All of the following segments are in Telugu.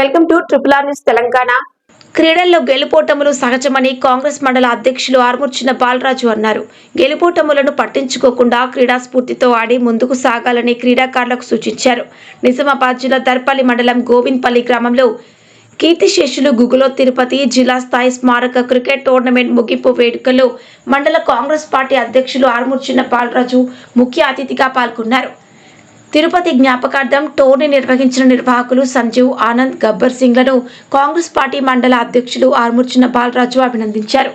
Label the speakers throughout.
Speaker 1: Welcome to triple R news Telangana. క్రీడల్లో గెలుపోటములు సహజమని కాంగ్రెస్ మండల అధ్యక్షులు ఆర్మూర్చిన బాలరాజు అన్నారు. గెలుపోటములను పట్టించుకోకుండా క్రీడా స్ఫూర్తితో ఆడి ముందుకు సాగాలని క్రీడాకారులకు సూచించారు. నిజామాబాద్ జిల్లా దర్పల్లి మండలం గోవింద్పల్లి గ్రామంలో కీర్తిశేషులు గుగులో తిరుపతి జిల్లా స్థాయి స్మారక క్రికెట్ టోర్నమెంట్ ముగింపు వేడుకల్లో మండల కాంగ్రెస్ పార్టీ అధ్యక్షులు ఆర్మూర్చిన బాలరాజు ముఖ్య అతిథిగా పాల్గొన్నారు. తిరుపతి జ్ఞాపకార్థం టోర్నీ నిర్వహించిన నిర్వాహకులు సంజీవ్ ఆనంద్ గబ్బర్ సింగ్లను కాంగ్రెస్ పార్టీ మండల అధ్యక్షులు ఆర్మూర్చిన బాలరాజు అభినందించారు.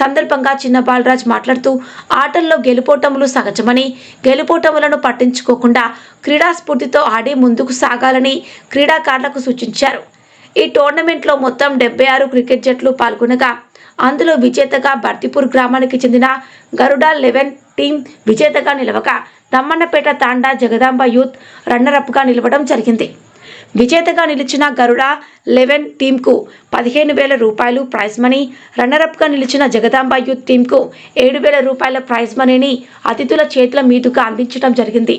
Speaker 1: సందర్భంగా చిన్న బాలరాజ్ మాట్లాడుతూ ఆటల్లో గెలుపోటములు సహజమని గెలుపోటములను పట్టించుకోకుండా క్రీడాస్ఫూర్తితో ఆడి ముందుకు సాగాలని క్రీడాకారులకు సూచించారు. ఈ టోర్నమెంట్లో మొత్తం డెబ్బై ఆరు క్రికెట్ జట్లు పాల్గొనగా అందులో విజేతగా బర్తిపూర్ గ్రామానికి చెందిన గరుడా లెవెన్ టీం విజేతగా నిలవగా దమ్మన్నపేట తాండా జగదాంబ యూత్ రన్నరప్గా నిలవడం జరిగింది. విజేతగా నిలిచిన గరుడ లెవెన్ టీంకు పదిహేను వేల రూపాయలు ప్రైజ్ మనీ రన్నరప్గా నిలిచిన జగదాంబ యూత్ టీంకు ఏడు వేల రూపాయల ప్రైజ్ మనీని అతిథుల చేతుల మీదుగా అందించడం జరిగింది.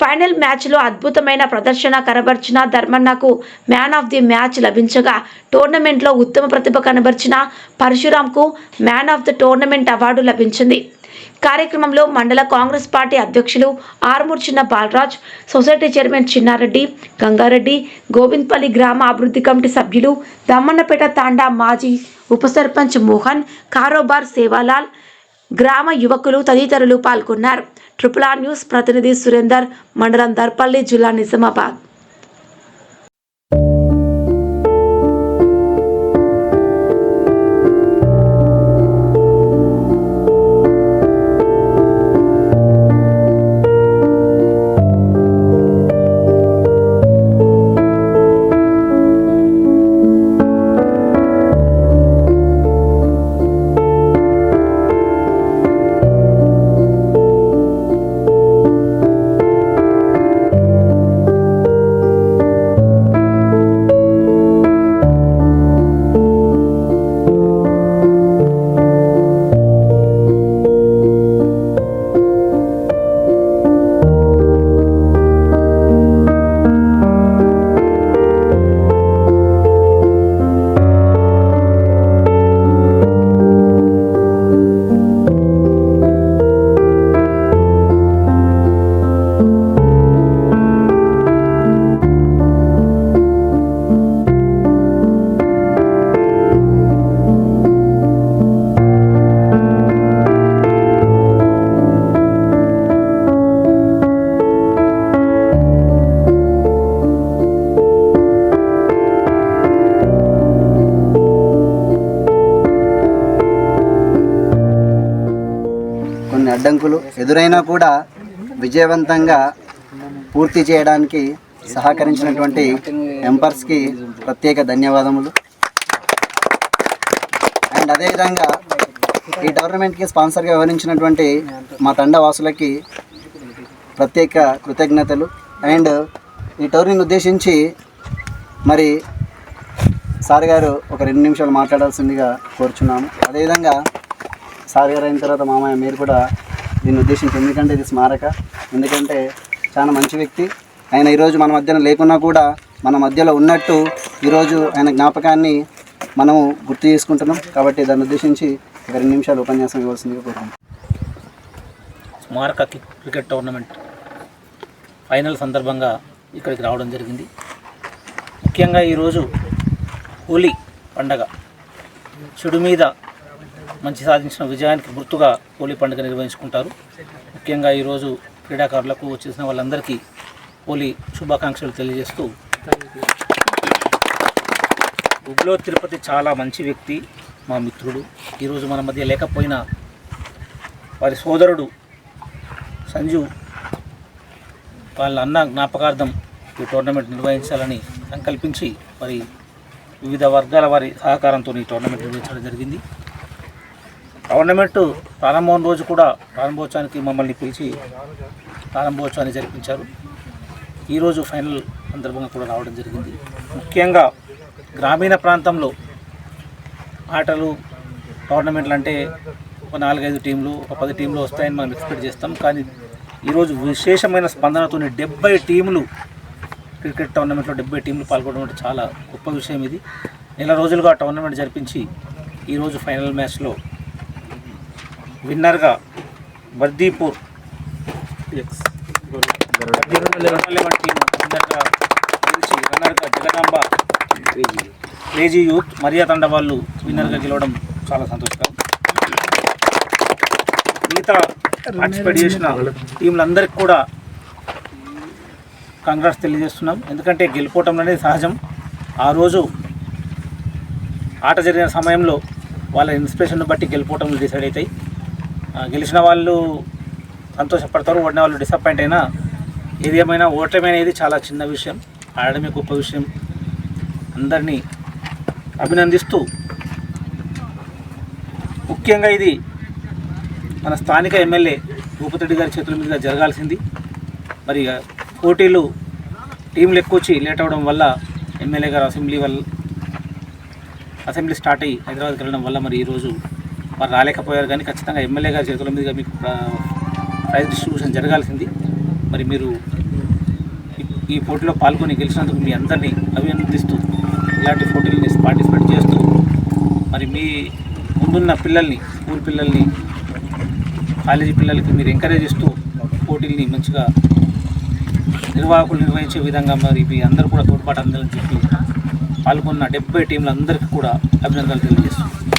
Speaker 1: ఫైనల్ మ్యాచ్లో అద్భుతమైన ప్రదర్శన కనబర్చిన ధర్మన్నకు మ్యాన్ ఆఫ్ ది మ్యాచ్ లభించగా టోర్నమెంట్లో ఉత్తమ ప్రతిభ కనబర్చిన పరశురాంకు man of the tournament award లభించింది. కార్యక్రమంలో మండల కాంగ్రెస్ పార్టీ అధ్యక్షులు ఆర్మూర్చిన బాలరాజ్ సొసైటీ చైర్మన్ చిన్నారెడ్డి గంగారెడ్డి గోవింద్పల్లి గ్రామ అభివృద్ధి కమిటీ సభ్యులు దమ్మన్నపేట తాండా మాజీ ఉప సర్పంచ్ మోహన్ కారోబార్ సేవాలాల్ గ్రామ యువకులు తదితరులు పాల్గొన్నారు. ట్రిపుల్ ఆర్ న్యూస్ ప్రతినిధి సురేందర్ మండలం దర్పల్లి జిల్లా నిజామాబాద్.
Speaker 2: కొన్ని అడ్డంకులు ఎదురైనా కూడా విజయవంతంగా పూర్తి చేయడానికి సహకరించినటువంటి ఎంపర్స్కి ప్రత్యేక ధన్యవాదములు. అండ్ అదేవిధంగా ఈ టోర్నమెంట్కి స్పాన్సర్గా వివరించినటువంటి మా తండ వాసులకి ప్రత్యేక కృతజ్ఞతలు. అండ్ ఈ టోర్నీని ఉద్దేశించి మరి సార్ గారు ఒక రెండు నిమిషాలు మాట్లాడాల్సిందిగా కోరుచున్నాము. అదేవిధంగా సార్ గారు అయిన తర్వాత మామయ్య మీరు కూడా దీన్ని ఉద్దేశించి ఎందుకంటే ఇది స్మారక? ఎందుకంటే చాలా మంచి వ్యక్తి. ఆయన ఈరోజు మన మధ్యన లేకున్నా కూడా మన మధ్యలో ఉన్నట్టు ఈరోజు ఆయన జ్ఞాపకాన్ని మనము గుర్తు చేసుకుంటున్నాం. కాబట్టి దాన్ని ఉద్దేశించి ఒక రెండు నిమిషాలు ఉపన్యాసం ఇవ్వాల్సిందిగా కోరుతున్నాం
Speaker 3: స్మారక క్రికెట్ టోర్నమెంట్ ఫైనల్ సందర్భంగా ఇక్కడికి రావడం జరిగింది. ముఖ్యంగా ఈరోజు హోలీ పండగ. చెడు మీద మంచి సాధించిన విజయానికి గుర్తుగా హోలీ పండుగ నిర్వహించుకుంటారు. ముఖ్యంగా ఈరోజు క్రీడాకారులకు వచ్చేసిన వాళ్ళందరికీ హోలీ శుభాకాంక్షలు తెలియజేస్తూ గుగ్లో తిరుపతి చాలా మంచి వ్యక్తి మా మిత్రుడు. ఈరోజు మన మధ్య లేకపోయినా వారి సోదరుడు సంజు వాళ్ళ అన్న జ్ఞాపకార్థం ఈ టోర్నమెంట్ నిర్వహించాలని సంకల్పించి మరి వివిధ వర్గాల వారి సహకారంతో ఈ టోర్నమెంట్ నిర్వహించడం జరిగింది. టోర్నమెంట్ ప్రారంభం రోజు కూడా ప్రారంభోత్సవానికి మమ్మల్ని పిలిచి ప్రారంభోత్సవాన్ని జరిపించారు. ఈరోజు ఫైనల్ సందర్భంగా కూడా రావడం జరిగింది. ముఖ్యంగా గ్రామీణ ప్రాంతంలో ఆటలు టోర్నమెంట్లు అంటే ఒక నాలుగైదు టీంలు ఒక పది టీంలు వస్తాయని మనం ఎక్స్పెక్ట్ చేస్తాం. కానీ ఈరోజు విశేషమైన స్పందనతో డెబ్బై టీములు క్రికెట్ టోర్నమెంట్లో డెబ్బై టీంలు పాల్గొనడం అంటే చాలా గొప్ప విషయం ఇది. నెల రోజులుగా టోర్నమెంట్ జరిపించి ఈరోజు ఫైనల్ మ్యాచ్లో విన్నర్గా బర్దీపూర్. లెవెన్ టీం విన్నర్గా గెలిచి రన్నర్గా జగదాంబ క్రేజీ యూత్ మరియా తండ వాళ్ళు విన్నర్గా గెలవడం చాలా సంతోషకరం. మిగతా పార్టిసిపేట్ చేసిన టీంలందరికీ కూడా కాంగ్రెస్ తెలియజేస్తున్నాం. ఎందుకంటే గెలుపోవటం అనేది సహజం. ఆ రోజు ఆట జరిగిన సమయంలో వాళ్ళ ఇన్స్పిరేషన్ బట్టి గెలుపోవటం డిసైడ్ అవుతాయి. గెలిచిన వాళ్ళు సంతోషపడతారు ఓడిన వాళ్ళు డిసప్పాయింట్ అయినా ఏది ఏమైనా ఓటమి అనేది చాలా చిన్న విషయం ఆడడమే గొప్ప విషయం. అందరినీ అభినందిస్తూ ముఖ్యంగా ఇది మన స్థానిక ఎమ్మెల్యే భూపతిరెడ్డి గారి చేతుల మీదుగా జరగాల్సింది. మరి ఇక పోటీలు టీంలు ఎక్కువ వచ్చి లేట్ అవ్వడం వల్ల ఎమ్మెల్యే గారు అసెంబ్లీ వల్ల అసెంబ్లీ స్టార్ట్ అయ్యి హైదరాబాద్కి వెళ్ళడం వల్ల మరి ఈరోజు వారు రాలేకపోయారు కానీ ఖచ్చితంగా ఎమ్మెల్యే గారి చేతుల మీదుగా మీకు ప్రైజ్ డిస్ట్రిబ్యూషన్ జరగాల్సింది. మరి మీరు ఈ- ఈ పోటీలో పాల్గొని గెలిచినందుకు మీ అందరినీ అభినందిస్తూ ఇలాంటి పోటీలని పార్టిసిపేట్ చేస్తూ మరి మీ ముందున్న పిల్లల్ని స్కూల్ పిల్లల్ని కాలేజీ పిల్లలకి మీరు ఎంకరేజ్ ఇస్తూ పోటీల్ని మంచిగా నిర్వాహకులు నిర్వహించే విధంగా మరి మీ అందరూ కూడా తోడ్పాటు అందాలని చెప్పి పాల్గొన్న డెబ్బై టీంలందరికీ కూడా అభినందనలు తెలియజేస్తున్నాను.